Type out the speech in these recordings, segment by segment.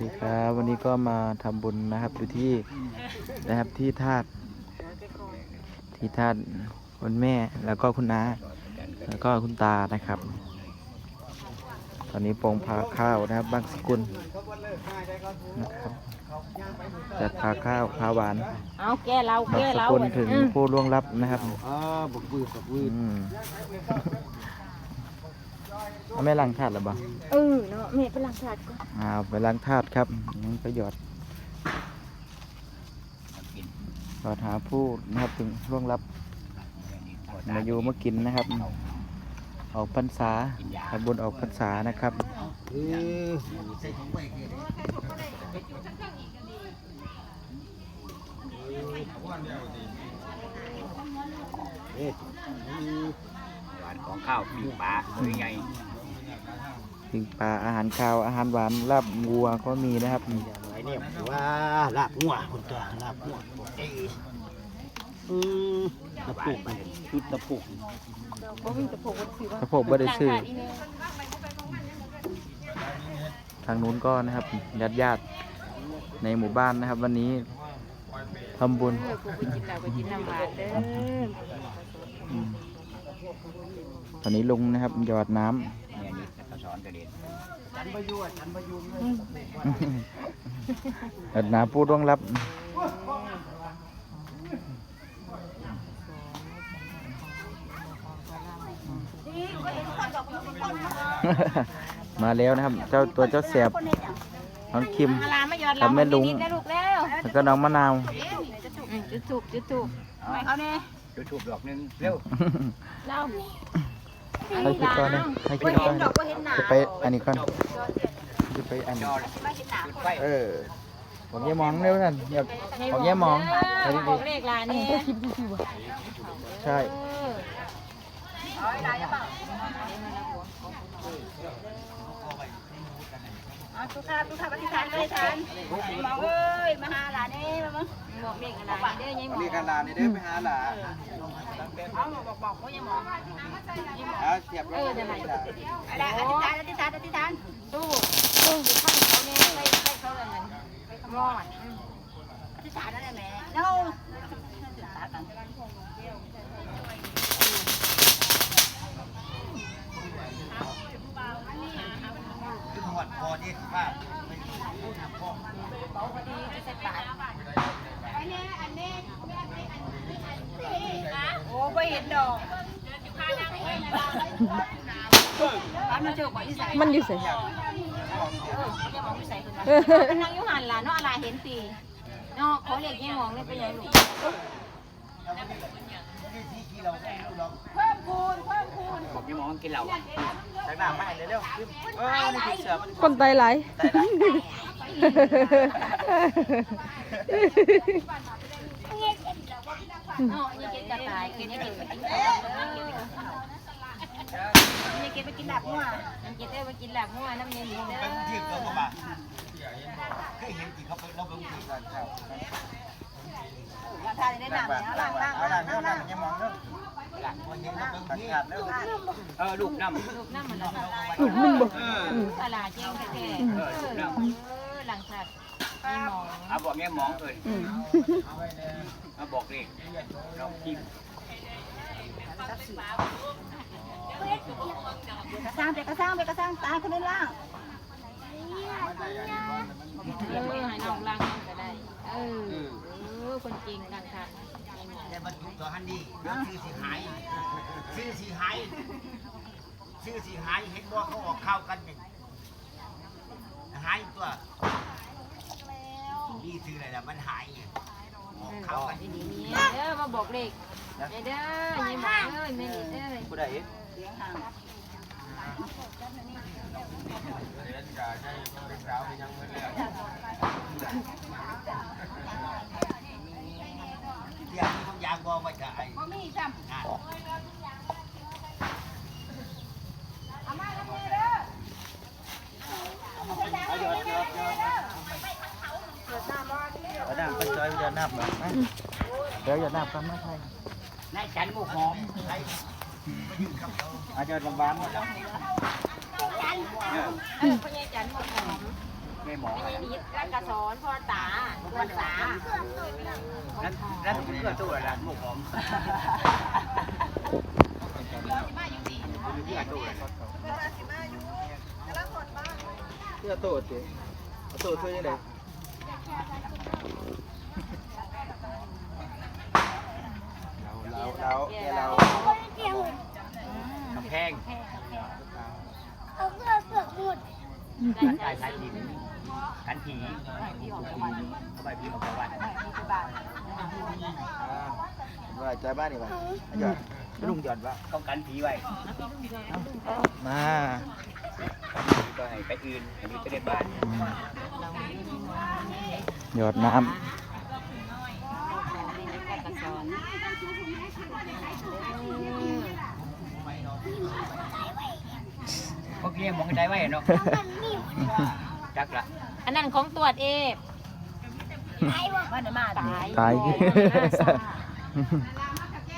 ดีครับ วันนี้ก็มาทำบุญนะครับอยู่ที่นะครับที่ธาตุที่ธาตุคุณแม่แล้วก็คุณน้าแล้วก็คุณตานะครับ ตอนนี้ปรงพาข้าวนะครับบางสกุลนะครับจัดพาข้าวพาหวานเอาแก้เราบางแก้สเรากุลถึงอืมผู้ล่วงลับนะครับอ่าบักวืดบักวืดอืม เอาไม่ล้างถาดหรอบ่เออเนาะแม่ไปล้างถาดก่อนเอาไปล้างถาดครับนี่ก็หยอดหยอดหาผู้นะครับถึงล่วงลับมาอยู่มากินนะครับ ออกพรรษาทำบุญออกพรรษานะครับเออหวานของข้าวปิ้งปลาตัวใหญ่ปิงปลาอาหารข้าวอาหารหวานลาบวัวก็มีนะครับไอ้เนี่ยว่าลาบงัวคนตัวลาบงัวเอ้ยอืมตะปุกมันชุดตะปุกบ่มีแต่ผมก็ถือว่าถ้าผมไม่ได้ซื้อล้างถาดอีแม่ทางนู้นก็นะครับญาติญาติๆในหมู่บ้านนะครับ วันนี้ทำบุญ เออกูไปกินเหล้าไปกินน้ำหวานเด้ออืมตอนนี้ลุงนะครับหยอดน้ำเนี่ยนี่กระสอนกระเด็นหยอดน้ำผู้ร่วงรับ มาแล้วนะครับ เจ้าตัวเจ้าแสบน้องคิม มาลาไม่ยอดกัเราบแม่ลุง นิดๆนะลูกแล้วแล้วก็น้องมะนาวอืมจุดถูกจุดถูกไม่เอาแน่ จุดทูบดอกหนึงเร็วเล่าให้คิดก่อนนะให้คิดก่อนดอกก็เห็นหนาจะไปอันนี้ก่อนจะไปอันจนี้อเลยจุดไฟเออผมแย่มองเร็วท่านอย่าผมแย่มองเอไปอดีบอกเลขหลานนี่ๆใช่เออเอา ทุกท่านทุกท่านปฏิทานเลยทานมองเอ้ยมาหาหลานนี่มามั้งบอกเลขหลานนี่เด้อยายหมอนี่กันลานี่เด้อไปหาหลาเอาบอกบอกเขายังมองเอาเสียบเออจะไหนอะไรอธิษฐานอธิษฐานอธิษฐาน ตู้ตู้อยู่ข้างเขาเนี่ยไปไปเขาเลยนั่นมอดอืม อธิษฐานอะไรแม่เนาะ ขึ้นหอดคอนี่ป้าโอ้ไม่เห็นดอกร้านมันเจอบ่อยที่ใส่มันอยู่ใส่เออยังมองที่ใส่คนนั้นมันนั่งอยู่หันล่ะเนาะอะไรเห็นตีเนาะขอเรียกยี่หมองนี่เป็นยังลูก อกยี่หมองกินเหล้าจากหน้าไม่เร็วๆเออนี่คือเสือมันคนไตไหลเนาะยังเก็บกระต่ายเออยังเก็บไปกินข้าวเด้อนี่กินไปกินหลับมั่วยังเก็บได้ไปกินหลับมั่วน้ำเย็นอยู่เด้อเป็นที่เขาบอกว่าเคยเห็นที่เขาไปเราไปคุยกันครับร้านทานได้หนามเนี่ยล่างล่างเอาหลังเท่า เออลูกน้ำลูกน้ำมันละลูกมึงบ่เออตลาดแจ้งแท้ๆเออเออหลังจากยี่หมองเอาบอกแม่หมองเอ้ยอืมเอาบอกเลขน้องคิมกระซังไปกระซังไปกระซังตายคนนี้ล่างเออให้น้องล้างก็ได้ เออเออคนจริงต่างกัน แต่มันถูกตัวฮันดีชื่อสีหายชื่อสีหายชื่อสีหายเห็นว่าเขาออกข้าวกันเนี่ยหายตัวนี่ชื่ออะไรล่ะมันหายไงออกข้าวกันดีๆเนี่ยเด้อมาบอกเลขเด้อเด้อยี่หมองเอ้ยแม่นี่เด้อผู้ใดเสียงห่างเที่ยงทุกอย่างบอกว่าจะไอ้ บ่มีซ้ำ งาน เอาน้ำไป จอยเดี๋ยวน้ำเหรอเดี๋ยวอย่าน้ำกันนะใครนายฉันบุกหอมอาจจะลำบากหมดแล้วเออพ่อใหญ่จันทร์บอกหอมแม่หมอไม่นิดแล้วก็สอนพ่อตาพ่อตาแล้วแล้วเพื่อตู้อะไรหมูหอมเพื่อตู้อะไรเสื้อโตดสิโตดเสื้อยังไง เราเราเราเรากำแพงเอาเสื้อเสือกหมดสายสายผีกันผีเข้าไปผีของชาวบ้านว่าใจบ้านนี่ป่ะยอดลุงยอดว่าต้องกันผีไว้มาก็ให้ไปอื่นอันนี้ไปในบ้านหยอดน้แล้วก็ส อนพวกนี้มองใจไว้เนาะำจักละอันนั้นของตรวจเอฟตายบ่มันมาตายตาย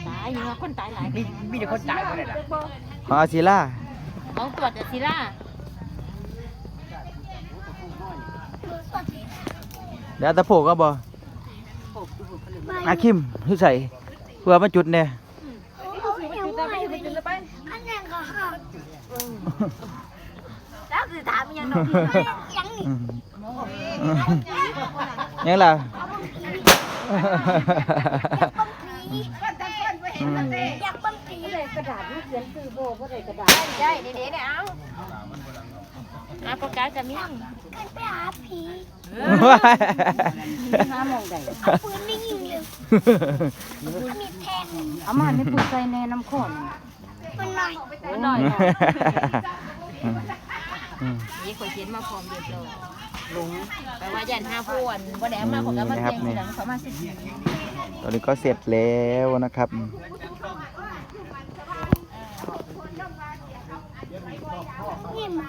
ตายอยู่ว่าคนตายหลายมีมีแต่คนตายคนไหนล่ะของอาซิล่าของตรวจอะซิล่าเดี๋ยวตะโผก็บอ อาคิมทุใส่เพื่อมาจุดเนี่ยเอาอย่างไรไปจุดไปอันนั้นก็ห้ามแล้วคือถามยังหนุ่มยังนี่อืมยังล่ะอยากปั้มผีอยากปั้มผีกระดาษนี่เขียนซื้อโบบ่ได้กระดาษใช่เดี๋ยวเนี่ยเอา อาปากกาจะมีกันไปหาผีหามองได้เอาปืนไม่ยิงเลยเอามีดแทงเอามาไม่ปลูกใส่แน่น้ำข้นมันหน่อยหน่อยอืมนี่ข่อยเขียนมาพร้อมเรียบร้อยลุงแปลว่ายันห้าพวนบ่ได้เอามาของกันมาเตียงทีหลังเขามาสิตอนนี้ก็เสร็จแล้วนะครับนี่มา